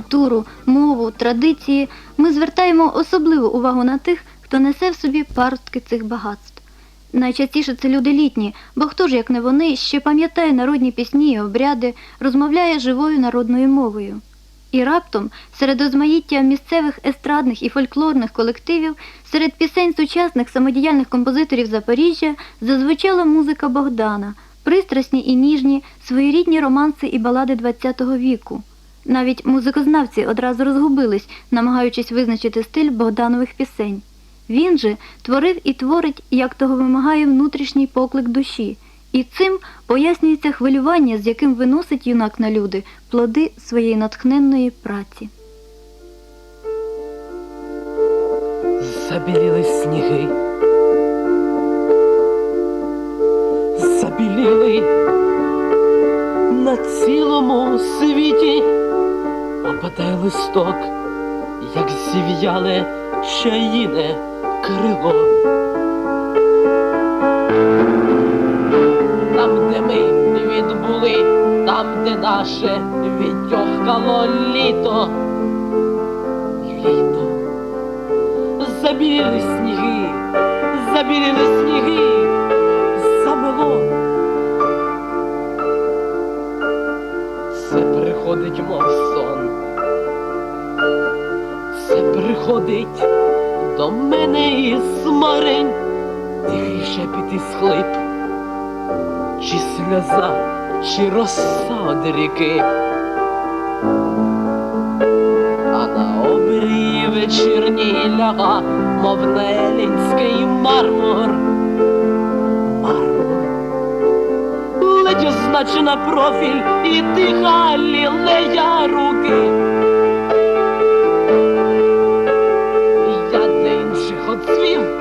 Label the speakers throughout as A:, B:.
A: культуру, мову, традиції, ми звертаємо особливу увагу на тих, хто несе в собі паростки цих багатств. Найчастіше це люди літні, бо хто ж, як не вони, ще пам'ятає народні пісні і обряди, розмовляє живою народною мовою. І раптом, серед розмаїття місцевих естрадних і фольклорних колективів, серед пісень сучасних самодіяльних композиторів Запоріжжя зазвучала музика Богдана, пристрасні і ніжні, своєрідні романси і балади ХХ віку. Навіть музикознавці одразу розгубились, намагаючись визначити стиль Богданових пісень. Він же творив і творить, як того вимагає внутрішній поклик душі, і цим пояснюється хвилювання, з яким виносить юнак на люди плоди своєї натхненної праці.
B: Забіліли сніги. Забіліли на цілому світі. Опадає листок, як зів'яле чаїне крило. Там, де ми відбули, там, де наше відтьохкало літо. Літо. Забіліли сніги, забіліли сніги, замело. Це приходить, мов приходить до мене із марень, тихий шепіт і схлип, чи сльоза, чи роса од ріки. А на обрії вечірній ляга, мов нелінський мармур. Мармур. Ледь означена профіль і тиха лілея руки. Інших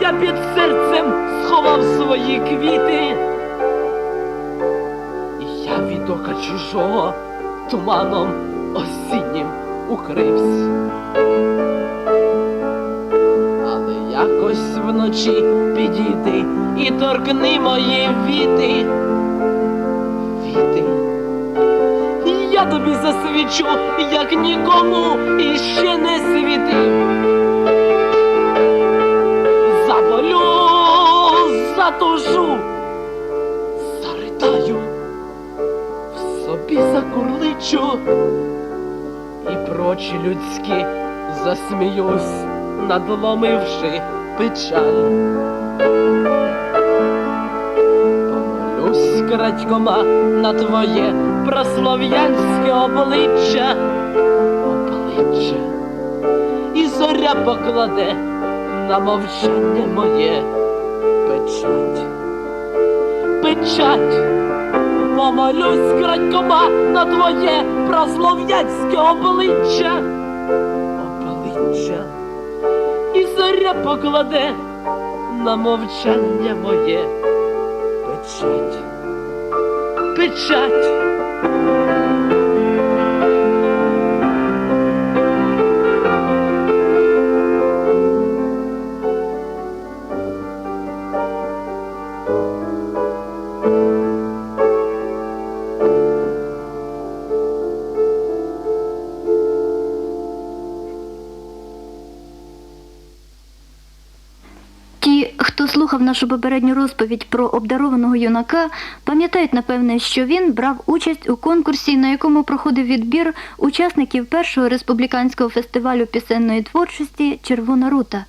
B: я під серцем сховав свої квіти. Я від ока чужого туманом осіннім укрився. Але якось вночі підійди і торкни мої. Віти. Я тобі засвічу, як нікому іще не світив. Затужу, заритаю, в собі закурличу і прочі людські засміюсь, надломивши печаль. Помолюсь крадькома на твоє прослов'янське обличчя, обличчя, і зоря покладе на мовчання моє печать, печать. Помолюсь крадькома на твоє прослов'янське обличчя, обличчя, і зоря покладе на мовчання моє. Печать, печать.
A: Хто слухав нашу попередню розповідь про обдарованого юнака, пам'ятають, напевне, що він брав участь у конкурсі, на якому проходив відбір учасників першого республіканського фестивалю пісенної творчості Червона рута.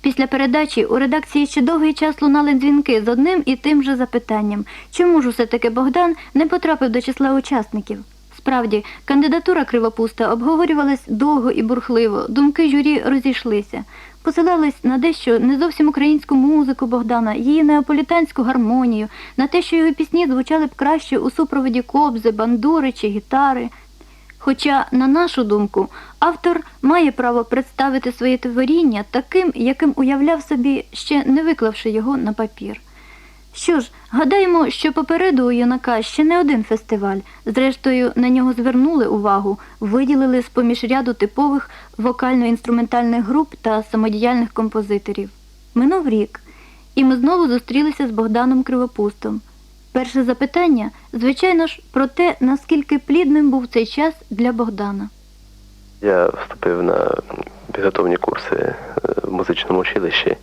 A: Після передачі у редакції ще довгий час лунали дзвінки з одним і тим же запитанням, чому ж усе таки Богдан не потрапив до числа учасників. Справді, кандидатура Кривопуста обговорювалась довго і бурхливо, думки журі розійшлися. Посилались на дещо не зовсім українську музику Богдана, її неаполітанську гармонію, на те, що його пісні звучали б краще у супроводі кобзи, бандури чи гітари. Хоча, на нашу думку, автор має право представити своє творіння таким, яким уявляв собі, ще не виклавши його на папір. Що ж, гадаємо, що попереду у юнака ще не один фестиваль. Зрештою, на нього звернули увагу, виділили з-поміж ряду типових вокально-інструментальних груп та самодіяльних композиторів. Минув рік, і ми знову зустрілися з Богданом Кривопустом. Перше запитання, звичайно ж, про те, наскільки плідним був цей час для Богдана.
C: Я вступив на підготовні курси е, в музичному училищі,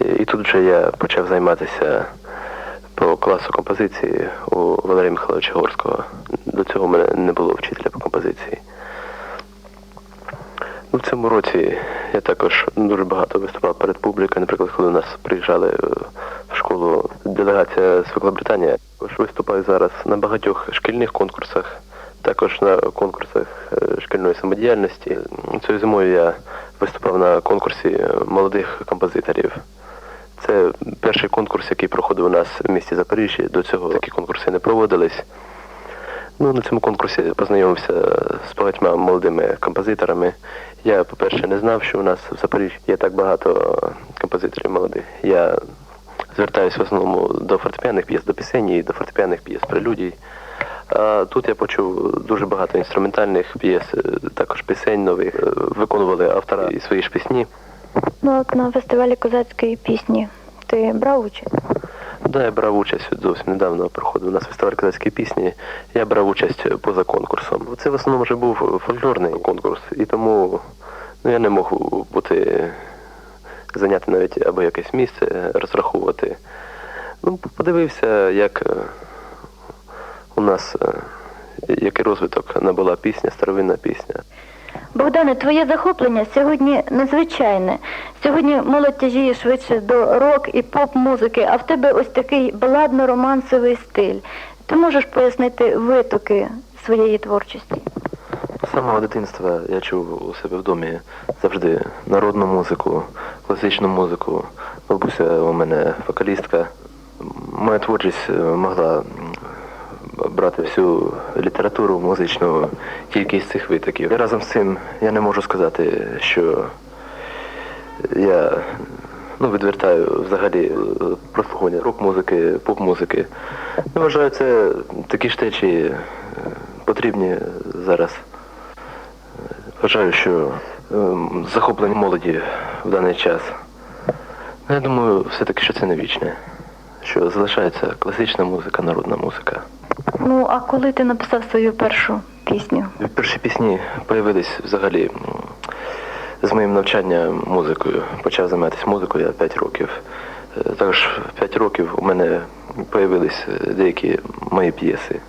C: і тут вже я почав займатися по класу композиції у Валерія Михайловича Горського. До цього в мене не було вчителя по композиції. Ну, В цьому році я також дуже багато виступав перед публікою. Наприклад, коли у нас приїжджали е, в школу делегація з Великобританії, також виступаю зараз на багатьох шкільних конкурсах, також на конкурсах е, шкільної самодіяльності. Цією зимою я виступав на конкурсі е, молодих композиторів. Це перший конкурс, який проходив у нас в місті Запоріжжя. До цього такі конкурси не проводились. Ну, на цьому конкурсі познайомився з багатьма молодими композиторами. Я, по-перше, не знав, що у нас в Запоріжжі є так багато композиторів молодих. Я звертаюся в основному до фортепіаних п'єс, до пісень до фортепіаних п'єс прелюдій. А тут я почув дуже багато інструментальних п'єс, також пісень нових. Е, Виконували автора і свої ж пісні.
A: Ну, от на фестивалі козацької пісні ти брав участь?
C: Да, я брав участь зовсім недавно проходив у нас фестиваль козацької пісні. Я брав участь поза конкурсом. Це в основному вже був фольклорний конкурс, і тому ну, я не мог бути зайняти навіть або якесь місце, розраховувати. Ну, подивився, як е, у нас е, який розвиток набула пісня, старовинна пісня.
A: Богдане, твоє захоплення сьогодні незвичайне. Сьогодні молодь тяжіє швидше до рок і поп-музики, а в тебе ось такий баладно-романсовий стиль. Ти можеш пояснити витоки своєї творчості?
C: З самого дитинства я чув у себе в домі завжди народну музику, класичну музику. Бабуся у мене вокалістка. Моя творчість е, могла брати всю літературу музичну з цих витоків. Разом з цим я не можу сказати, що я ну, відвертаю взагалі е, прослуховування рок-музики, поп-музики. Я вважаю, це такі ж течії е, потрібні зараз. Вважаю, що ем, захоплення молоді в даний час. Ну, Я думаю, все-таки, що це не вічне. Що залишається класична музика, народна музика.
A: Ну, а коли ти написав свою першу пісню?
C: Перші пісні появились взагалі з моїм навчанням музикою. Почав займатися музикою я 5 років. Е, Також в 5 років у мене появились е, деякі мої п'єси.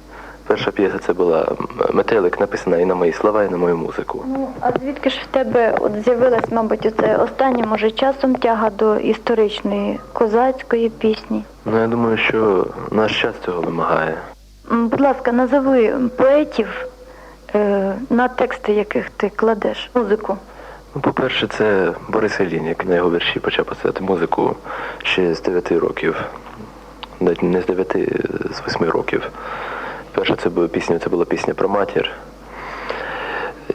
C: Перша п'єса це була метелик, написана і на мої слова, і на мою музику.
A: Ну, а звідки ж в тебе от з'явилась, мабуть, оце останнє, може, часом тяга до історичної козацької пісні?
C: Ну, я думаю, що наш час цього вимагає.
A: Будь ласка, назови поетів, е, на тексти яких ти кладеш музику.
C: Ну, по-перше, це Борис який на його вірші почав писати музику ще з 9 років. Навіть не з 9, з 8 років. Перша це була пісня, це була пісня про матір.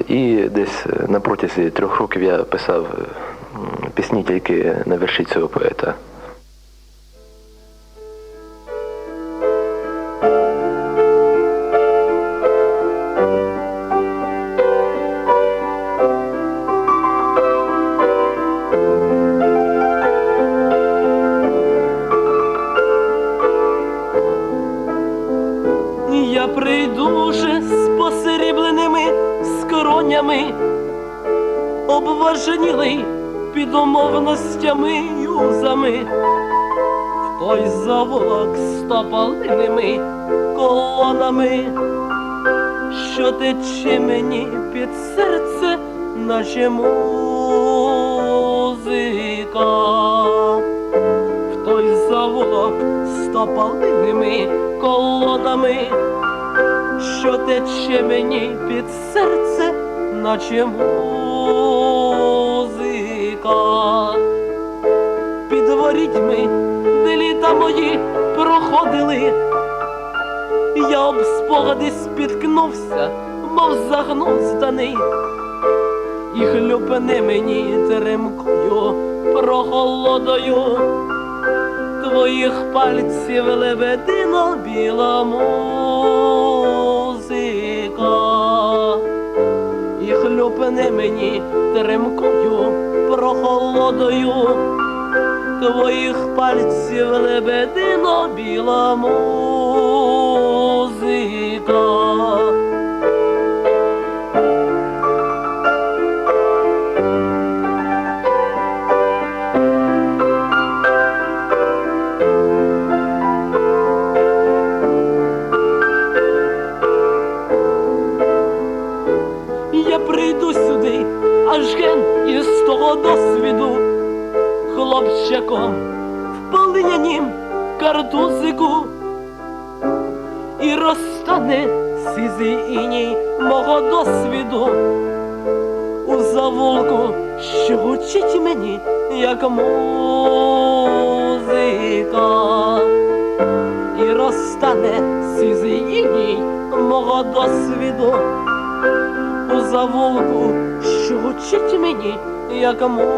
C: І десь на протязі трьох років я писав пісні тільки на вірші цього поета.
B: Прийду вже з посрібленими скронями, обважнілий під умовностями юзами, в той заволок стопаливими колонами, що тече мені під серце, наче музика. Той заволок стопаливими колонами, що тече мені під серце, наче музика. Під ворітьми, де літа мої проходили, я об спогади спіткнувся, мов загнузданий, і хлюпне мені теремкою прохолодою твоїх пальців лебедино біла хлюпне мені теремкою прохолодою. Твоїх пальців лебедино біла музика. мого досвіду, хлопчаком в полинянім картузику, і розтане сизий іній мого досвіду. У заволку, що гучить мені, як музика, і розтане сизий іній мого досвіду у заволку, що гучить мені, як музика.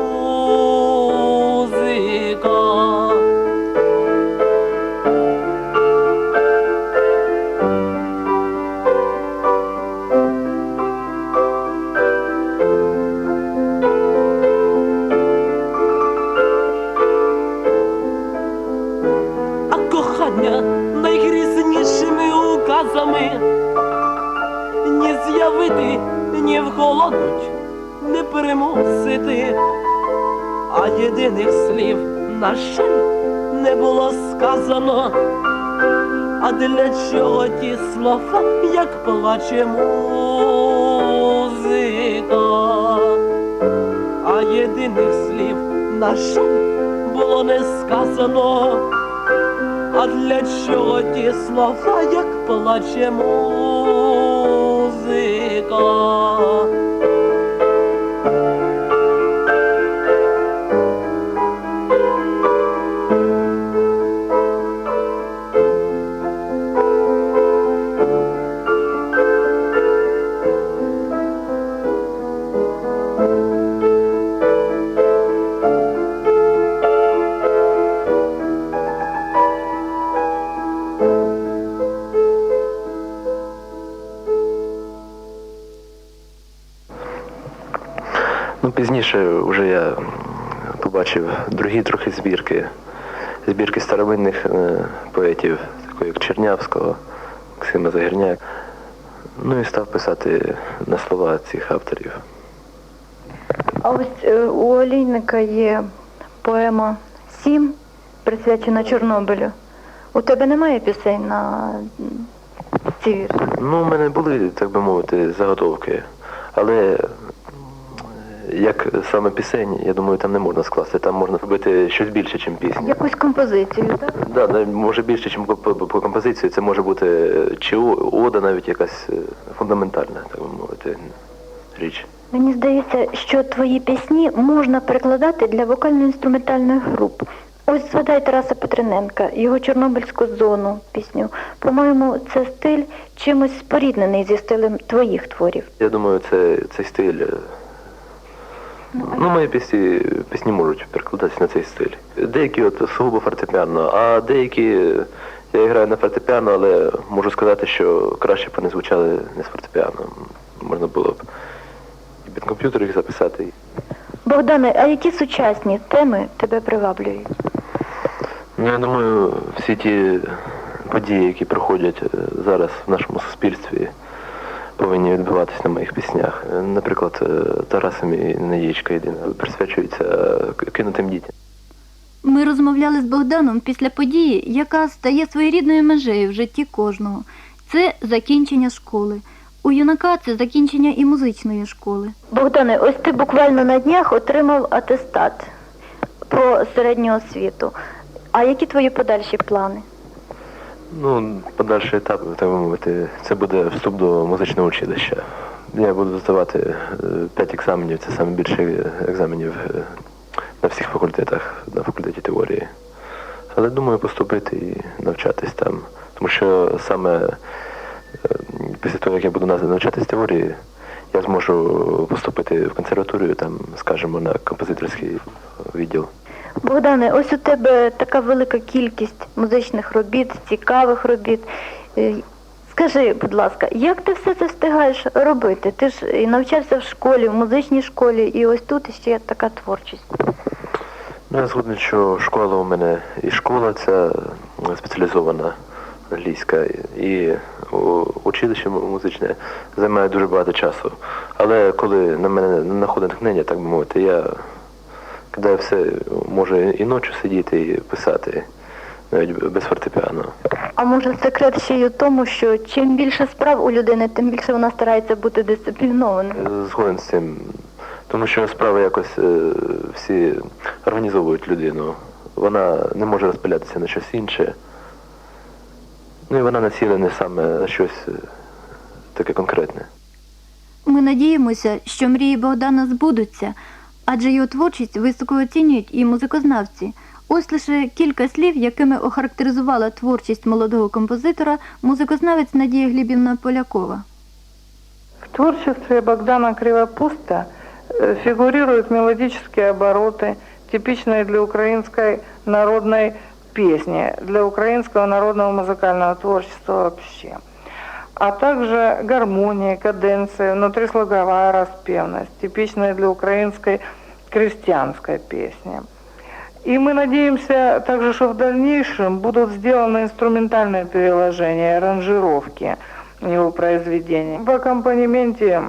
B: Ні не перемусити, а єдиних слів, на не було сказано. А для чого ті слова, як плаче музика? А єдиних слів, на було не сказано. А для чого ті слова, як плаче музика?
C: Побачив другі трохи збірки. Збірки старовинних е, поетів, такого як Чернявського, Максима Загірняк. Ну і став писати на слова цих авторів.
A: А ось е, у Олійника є поема Сім, присвячена Чорнобилю. У тебе немає пісень на ці вірші?
C: Ну, у мене були, так би мовити, заготовки. Але як саме пісень, я думаю, там не можна скласти. Там можна робити щось більше, ніж пісня.
A: Якусь композицію, так?
C: Да, да, може більше, ніж по, по, по композиції, це може бути е, чи ода навіть якась е, фундаментальна, так би мовити, річ.
A: Мені здається, що твої пісні можна перекладати для вокально-інструментальних груп. Ось згадай Тараса Петрененка, його Чорнобильську зону пісню. По-моєму, це стиль чимось споріднений зі стилем твоїх творів.
C: Я думаю, це цей стиль. Ну, мої пісні, пісні можуть перекладатися на цей стиль. Деякі от сугубо фортепіано, а деякі я граю на фортепіано, але можу сказати, що краще б вони звучали не з фортепіано. Можна було б і під комп'ютер їх записати.
A: Богдане, а які сучасні теми тебе приваблюють?
C: Ну, я думаю, всі ті події, які проходять е, зараз в нашому суспільстві, повинні відбуватися на моїх піснях. Е, Наприклад, е, Тараса мій Наїчка єдина присвячується е, кинутим дітям.
D: Ми розмовляли з Богданом після події, яка стає своєрідною межею в житті кожного. Це закінчення школи. У юнака це закінчення і музичної школи.
A: Богдане, ось ти буквально на днях отримав атестат про середню освіту. А які твої подальші плани?
C: Ну, подальший етап, так би мовити, це буде вступ до музичного училища. Я буду здавати е, п'ять екзаменів, це саме більше екзаменів е, на всіх факультетах, на факультеті теорії. Але думаю поступити і навчатись там. Тому що саме е, після того, як я буду навчатись теорії, я зможу поступити в консерваторію, там, скажімо, на композиторський відділ.
A: Богдане, ось у тебе така велика кількість музичних робіт, цікавих робіт. Е, Скажи, будь ласка, як ти все це встигаєш робити? Ти ж і навчався в школі, в музичній школі, і ось тут ще така творчість.
C: Ну, я згоден, що школа у мене і школа ця спеціалізована англійська, і училище музичне займає дуже багато часу. Але коли на мене находить натхнення, так би мовити, я кидаю все, можу і ночі сидіти і писати, навіть без фортепіано.
A: А може секрет ще й у тому, що чим більше справ у людини, тим більше вона старається бути дисциплінованою.
C: Згоден з цим. Тому що справи якось е, всі організовують людину. Вона не може розпилятися на щось інше. Ну і вона націлена саме на щось е, таке конкретне.
A: Ми надіємося, що мрії Богдана збудуться, адже його творчість високо оцінюють і музикознавці. Ось лише кілька слів, якими охарактеризувала творчість молодого композитора музикознавець Надія Глібівна Полякова.
E: В творчестве Богдана Кривопуста э, фигурируют мелодические обороты, типичные для украинской народной песни, для украинского народного музыкального творчества вообще. А также гармония, каденция, внутрислоговая распевность, типичная для украинской крестьянской песни. И мы надеемся также, что в дальнейшем будут сделаны инструментальные переложения, аранжировки его произведений. В аккомпанементе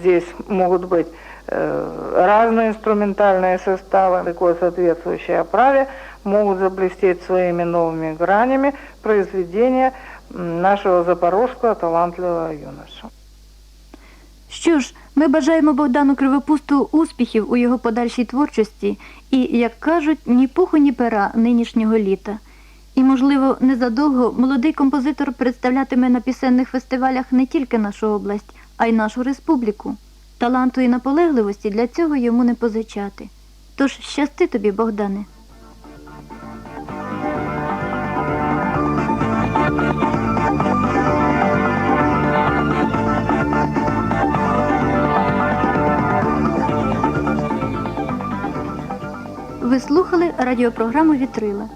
E: здесь могут быть э, разные инструментальные составы, такой соответствующей оправе могут заблестеть своими новыми гранями произведения м, нашего запорожского талантливого юноша.
A: Що ж, ми бажаємо Богдану Кривопусту успіхів у його подальшій творчості і, як кажуть, ні пуху, ні пера нинішнього літа. І, можливо, незадовго молодий композитор представлятиме на пісенних фестивалях не тільки нашу область, а й нашу республіку. Таланту і наполегливості для цього йому не позичати. Тож щасти тобі, Богдане. Ви слухали радіопрограму Вітрила.